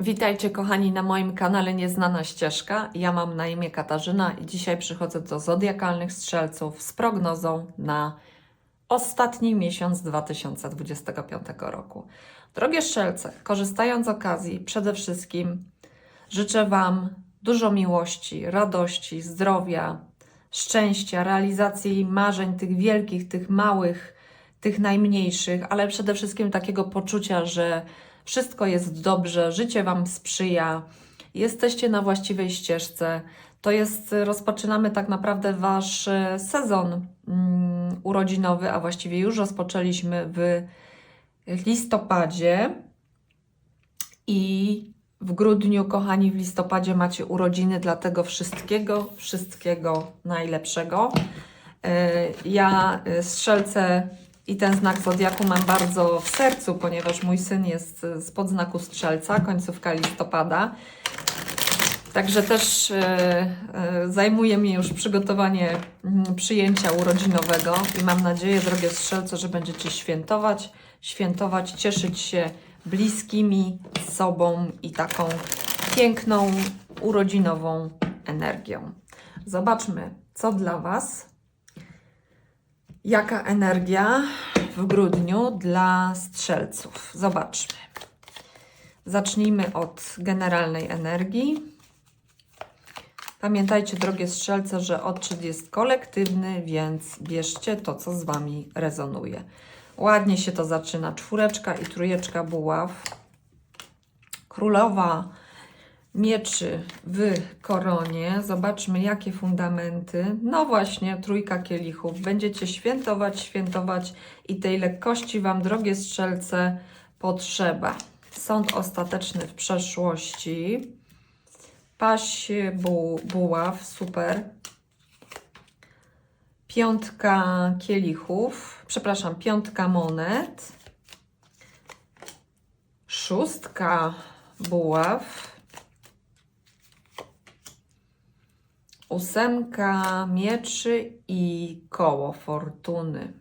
Witajcie kochani na moim kanale Nieznana Ścieżka. Ja mam na imię Katarzyna i dzisiaj przychodzę do zodiakalnych strzelców z prognozą na ostatni miesiąc 2025 roku. Drogie strzelce, korzystając z okazji, przede wszystkim życzę Wam dużo miłości, radości, zdrowia, szczęścia, realizacji marzeń tych wielkich, tych małych, tych najmniejszych, ale przede wszystkim takiego poczucia, że wszystko jest dobrze, życie Wam sprzyja, jesteście na właściwej ścieżce. To jest, rozpoczynamy tak naprawdę Wasz e, sezon mm, urodzinowy, a właściwie już rozpoczęliśmy w listopadzie i w grudniu, kochani, w listopadzie macie urodziny, dlatego wszystkiego, wszystkiego najlepszego. E, Ja e, strzelce i ten znak zodiaku mam bardzo w sercu, ponieważ mój syn jest e, spod znaku strzelca, końcówka listopada. Także też e, e, zajmuje mnie już przygotowanie mm, przyjęcia urodzinowego i mam nadzieję, drogie strzelce, że będziecie świętować, świętować, cieszyć się bliskimi, sobą i taką piękną, urodzinową energią. Zobaczmy, co dla Was, jaka energia w grudniu dla strzelców. Zobaczmy. Zacznijmy od generalnej energii. Pamiętajcie, drogie strzelce, że odczyt jest kolektywny, więc bierzcie to, co z Wami rezonuje. Ładnie się to zaczyna. Czwóreczka i trójeczka buław. Królowa mieczy w koronie. Zobaczmy, jakie fundamenty. No właśnie, trójka kielichów. Będziecie świętować, świętować i tej lekkości Wam, drogie strzelce, potrzeba. Sąd ostateczny w przeszłości. Paś bu, buław, super. Piątka kielichów, przepraszam, piątka monet. Szóstka buław. Ósemka mieczy i koło fortuny.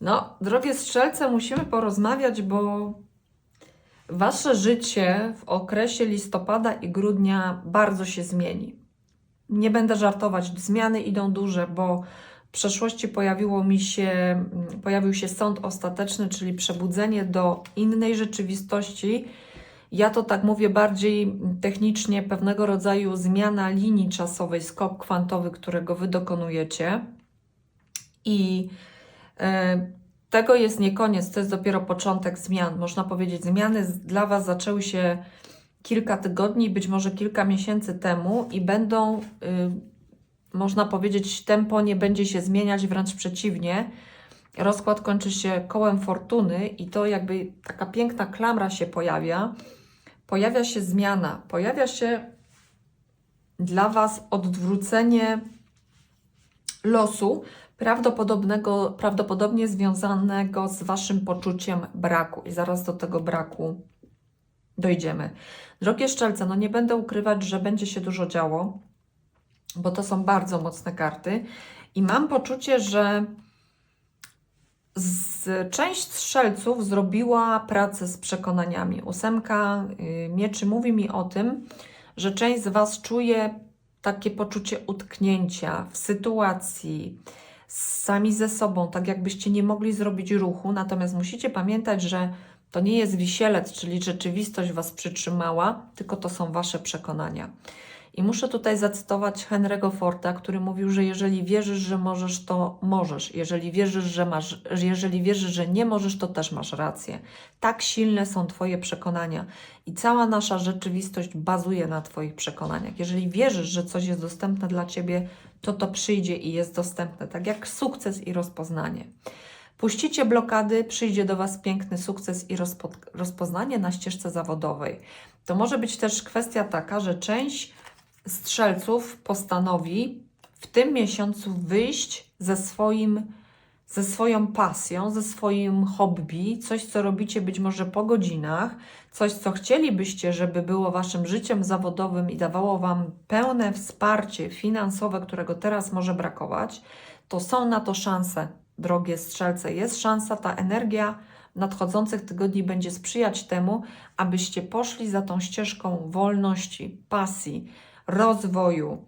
No, drogie strzelce, musimy porozmawiać, bo wasze życie w okresie listopada i grudnia bardzo się zmieni. Nie będę żartować, zmiany idą duże, bo w przeszłości pojawiło mi się, pojawił się sąd ostateczny, czyli przebudzenie do innej rzeczywistości. Ja to tak mówię bardziej technicznie, pewnego rodzaju zmiana linii czasowej, skok kwantowy, którego wy dokonujecie. I e, tego jest nie koniec, to jest dopiero początek zmian. Można powiedzieć, zmiany dla Was zaczęły się kilka tygodni, być może kilka miesięcy temu i będą, y, można powiedzieć, tempo nie będzie się zmieniać, wręcz przeciwnie. Rozkład kończy się kołem fortuny i to jakby taka piękna klamra się pojawia. Pojawia się zmiana, pojawia się dla Was odwrócenie losu, prawdopodobnego, prawdopodobnie związanego z Waszym poczuciem braku. I zaraz do tego braku dojdziemy. Drogie szczelce, no nie będę ukrywać, że będzie się dużo działo, bo to są bardzo mocne karty. I mam poczucie, że z, część strzelców zrobiła pracę z przekonaniami. Ósemka y, mieczy mówi mi o tym, że część z Was czuje takie poczucie utknięcia w sytuacji, sami ze sobą, tak jakbyście nie mogli zrobić ruchu, natomiast musicie pamiętać, że to nie jest wisielec, czyli rzeczywistość Was przytrzymała, tylko to są Wasze przekonania. I muszę tutaj zacytować Henry'ego Forda, który mówił, że jeżeli wierzysz, że możesz, to możesz. Jeżeli wierzysz, że masz, jeżeli wierzysz, że nie możesz, to też masz rację. Tak silne są Twoje przekonania i cała nasza rzeczywistość bazuje na Twoich przekonaniach. Jeżeli wierzysz, że coś jest dostępne dla Ciebie, to to przyjdzie i jest dostępne, tak jak sukces i rozpoznanie. Puścicie blokady, przyjdzie do Was piękny sukces i rozpo, rozpoznanie na ścieżce zawodowej. To może być też kwestia taka, że część strzelców postanowi w tym miesiącu wyjść ze swoim, ze swoją pasją, ze swoim hobby, coś co robicie być może po godzinach, coś co chcielibyście, żeby było waszym życiem zawodowym i dawało wam pełne wsparcie finansowe, którego teraz może brakować, to są na to szanse, drogie strzelce. Jest szansa, ta energia nadchodzących tygodni będzie sprzyjać temu, abyście poszli za tą ścieżką wolności, pasji, rozwoju,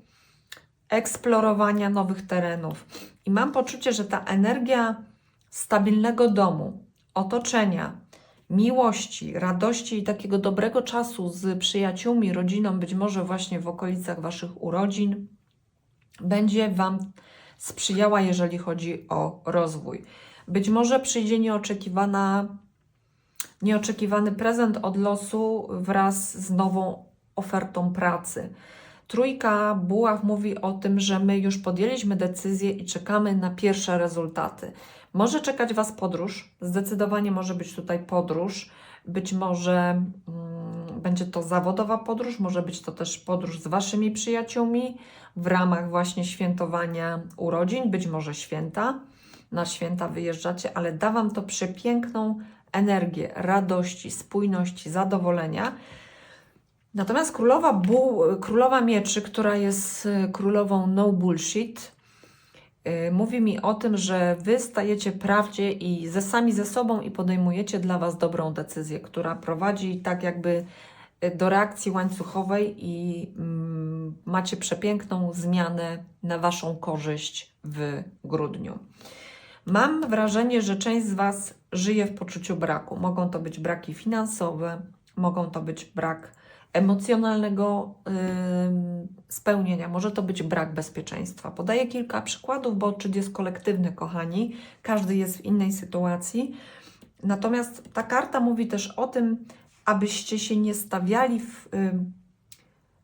eksplorowania nowych terenów. I mam poczucie, że ta energia stabilnego domu, otoczenia, miłości, radości i takiego dobrego czasu z przyjaciółmi, rodziną, być może właśnie w okolicach Waszych urodzin, będzie Wam sprzyjała, jeżeli chodzi o rozwój. Być może przyjdzie nieoczekiwana, nieoczekiwany prezent od losu wraz z nową ofertą pracy. Trójka buław mówi o tym, że my już podjęliśmy decyzję i czekamy na pierwsze rezultaty. Może czekać Was podróż, zdecydowanie może być tutaj podróż, być może mm, będzie to zawodowa podróż, może być to też podróż z Waszymi przyjaciółmi w ramach właśnie świętowania urodzin, być może święta. Na święta wyjeżdżacie, ale da Wam to przepiękną energię radości, spójności, zadowolenia. Natomiast królowa, królowa mieczy, która jest y, królową no bullshit, yy, mówi mi o tym, że wy stajecie prawdzie i ze sami ze sobą i podejmujecie dla was dobrą decyzję, która prowadzi tak jakby y, do reakcji łańcuchowej i mm, macie przepiękną zmianę na waszą korzyść w grudniu. Mam wrażenie, że część z was żyje w poczuciu braku. Mogą to być braki finansowe, mogą to być brak emocjonalnego spełnienia, może to być brak bezpieczeństwa. Podaję kilka przykładów, bo odczyt jest kolektywny, kochani, każdy jest w innej sytuacji. Natomiast ta karta mówi też o tym, abyście się nie stawiali w,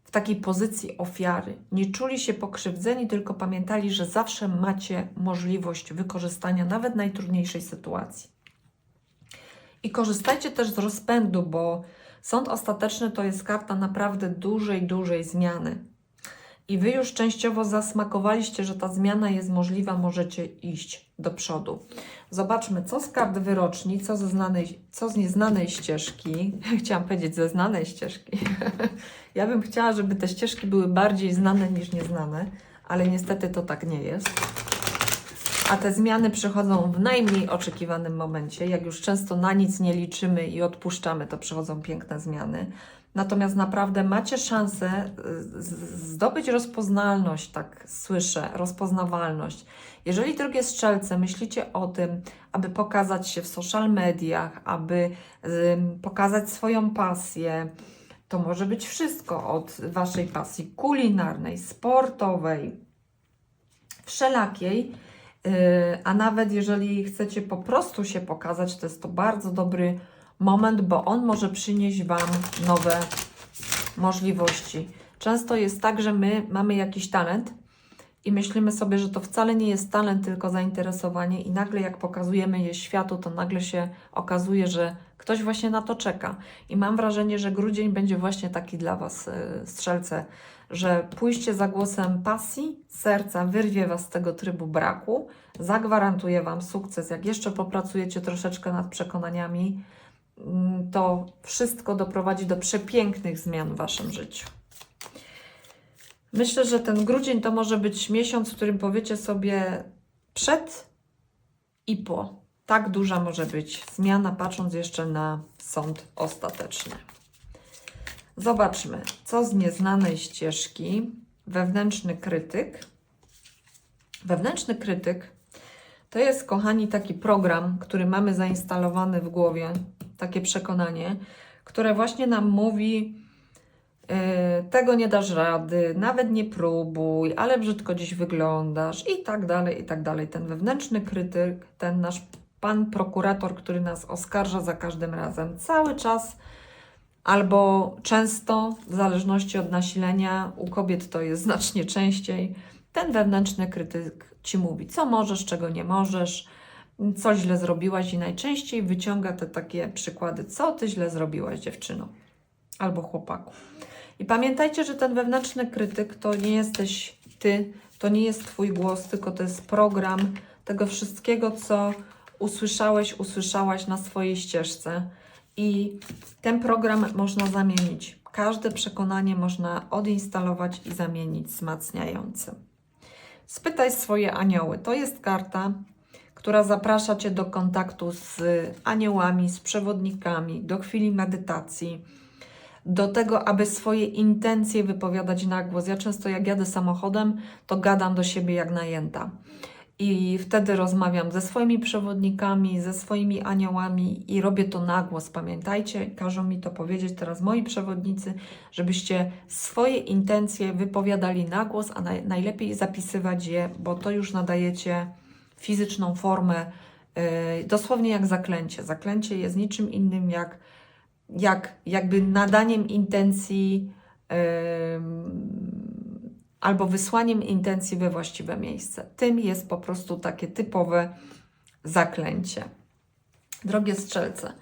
w takiej pozycji ofiary, nie czuli się pokrzywdzeni, tylko pamiętali, że zawsze macie możliwość wykorzystania nawet najtrudniejszej sytuacji. I korzystajcie też z rozpędu, bo Sąd ostateczny to jest karta naprawdę dużej, dużej zmiany. I wy już częściowo zasmakowaliście, że ta zmiana jest możliwa, możecie iść do przodu. Zobaczmy, co z kart wyroczni, co ze znanej, co z nieznanej ścieżki. Chciałam powiedzieć ze znanej ścieżki. ja bym chciała, żeby te ścieżki były bardziej znane niż nieznane, ale niestety to tak nie jest a te zmiany przychodzą w najmniej oczekiwanym momencie. Jak już często na nic nie liczymy i odpuszczamy, to przychodzą piękne zmiany. Natomiast naprawdę macie szansę y, zdobyć rozpoznalność, tak słyszę, rozpoznawalność. Jeżeli, drogie strzelce, myślicie o tym, aby pokazać się w social mediach, aby pokazać swoją pasję, to może być wszystko od Waszej pasji kulinarnej, sportowej, wszelakiej a nawet jeżeli chcecie po prostu się pokazać, to jest to bardzo dobry moment, bo on może przynieść Wam nowe możliwości. Często jest tak, że my mamy jakiś talent i myślimy sobie, że to wcale nie jest talent, tylko zainteresowanie, i nagle, jak pokazujemy je światu, to nagle się okazuje, że ktoś właśnie na to czeka. I mam wrażenie, że grudzień będzie właśnie taki dla Was, yy, strzelce że pójście za głosem pasji, serca wyrwie Was z tego trybu braku, zagwarantuje Wam sukces. Jak jeszcze popracujecie troszeczkę nad przekonaniami, mm, to wszystko doprowadzi do przepięknych zmian w Waszym życiu. Myślę, że ten grudzień to może być miesiąc, w którym powiecie sobie przed i po. Tak duża może być zmiana, patrząc jeszcze na sąd ostateczny. Zobaczmy, co z nieznanej ścieżki. Wewnętrzny krytyk. Wewnętrzny krytyk to jest, kochani, taki program, który mamy zainstalowany w głowie, takie przekonanie, które właśnie nam mówi, yy, tego nie dasz rady, nawet nie próbuj, ale brzydko dziś wyglądasz i tak dalej, i tak dalej. Ten wewnętrzny krytyk, ten nasz pan prokurator, który nas oskarża za każdym razem, cały czas albo często, w zależności od nasilenia, u kobiet to jest znacznie częściej, ten wewnętrzny krytyk ci mówi, co możesz, czego nie możesz, co źle zrobiłaś i najczęściej wyciąga te takie przykłady, co ty źle zrobiłaś, dziewczyno albo chłopaku. I pamiętajcie, że ten wewnętrzny krytyk to nie jesteś ty, to nie jest twój głos, tylko to jest program tego wszystkiego, co usłyszałeś, usłyszałaś na swojej ścieżce i ten program można zamienić. Każde przekonanie można odinstalować i zamienić wzmacniającym. Spytaj swoje anioły. To jest karta, która zaprasza Cię do kontaktu z aniołami, z przewodnikami, do chwili medytacji, do tego, aby swoje intencje wypowiadać na głos. Ja często, jak jadę samochodem, to gadam do siebie jak najęta. I wtedy rozmawiam ze swoimi przewodnikami, ze swoimi aniołami i robię to na głos. Pamiętajcie, każą mi to powiedzieć teraz moi przewodnicy, żebyście swoje intencje wypowiadali na głos, a naj, najlepiej zapisywać je, bo to już nadajecie fizyczną formę, yy, dosłownie jak zaklęcie. Zaklęcie jest niczym innym jak, jak jakby nadaniem intencji. Yy, albo wysłaniem intencji we właściwe miejsce. Tym jest po prostu takie typowe zaklęcie. Drogie strzelce,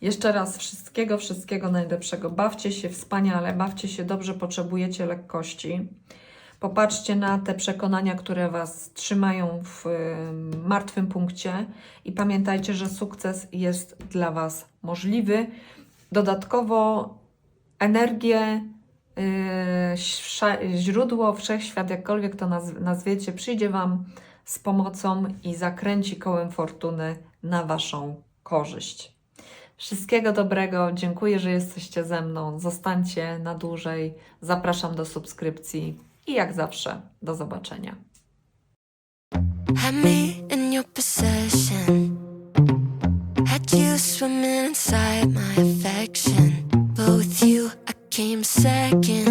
jeszcze raz wszystkiego, wszystkiego najlepszego. Bawcie się wspaniale, bawcie się dobrze, potrzebujecie lekkości. Popatrzcie na te przekonania, które Was trzymają w y, martwym punkcie i pamiętajcie, że sukces jest dla Was możliwy. Dodatkowo energię, źródło, wszechświat, jakkolwiek to naz- nazwiecie, przyjdzie Wam z pomocą i zakręci kołem fortuny na Waszą korzyść. Wszystkiego dobrego, dziękuję, że jesteście ze mną. Zostańcie na dłużej. Zapraszam do subskrypcji i jak zawsze do zobaczenia. Swimming inside my second.